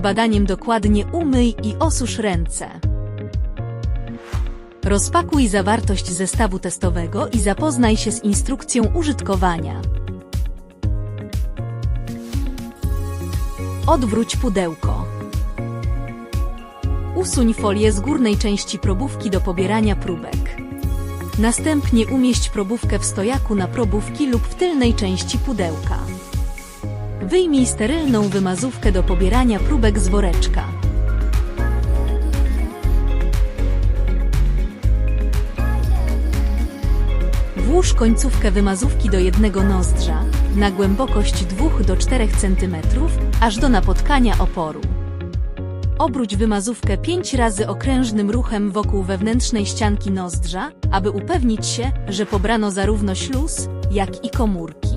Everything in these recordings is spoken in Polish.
Badaniem dokładnie umyj i osusz ręce. Rozpakuj zawartość zestawu testowego i zapoznaj się z instrukcją użytkowania. Odwróć pudełko. Usuń folię z górnej części probówki do pobierania próbek. Następnie umieść probówkę w stojaku na probówki lub w tylnej części pudełka. Wyjmij sterylną wymazówkę do pobierania próbek z woreczka. Włóż końcówkę wymazówki do jednego nozdrza, na głębokość 2 do 4 cm, aż do napotkania oporu. Obróć wymazówkę 5 razy okrężnym ruchem wokół wewnętrznej ścianki nozdrza, aby upewnić się, że pobrano zarówno śluz, jak i komórki.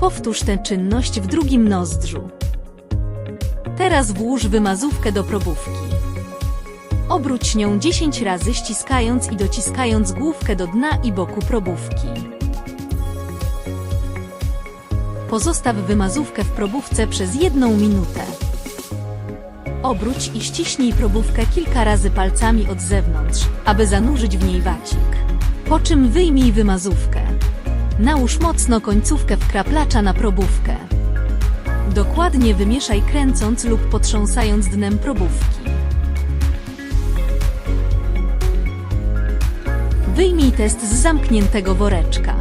Powtórz tę czynność w drugim nozdrzu. Teraz włóż wymazówkę do probówki. Obróć nią 10 razy ściskając i dociskając główkę do dna i boku probówki. Pozostaw wymazówkę w probówce przez jedną minutę. Obróć i ściśnij probówkę kilka razy palcami od zewnątrz, aby zanurzyć w niej wacik. Po czym wyjmij wymazówkę. Nałóż mocno końcówkę wkraplacza na probówkę. Dokładnie wymieszaj kręcąc lub potrząsając dnem probówki. Wyjmij test z zamkniętego woreczka.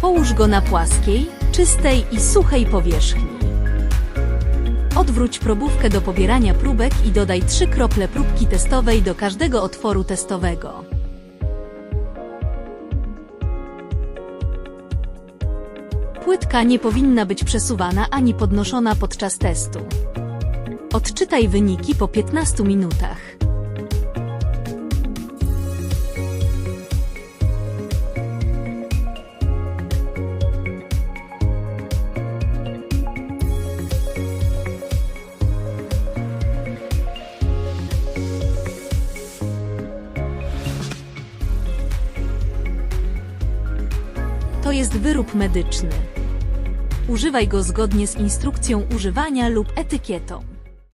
Połóż go na płaskiej, czystej i suchej powierzchni. Odwróć probówkę do pobierania próbek i dodaj 3 krople próbki testowej do każdego otworu testowego. Płytka nie powinna być przesuwana ani podnoszona podczas testu. Odczytaj wyniki po 15 minutach. To jest wyrób medyczny. Używaj go zgodnie z instrukcją używania lub etykietą.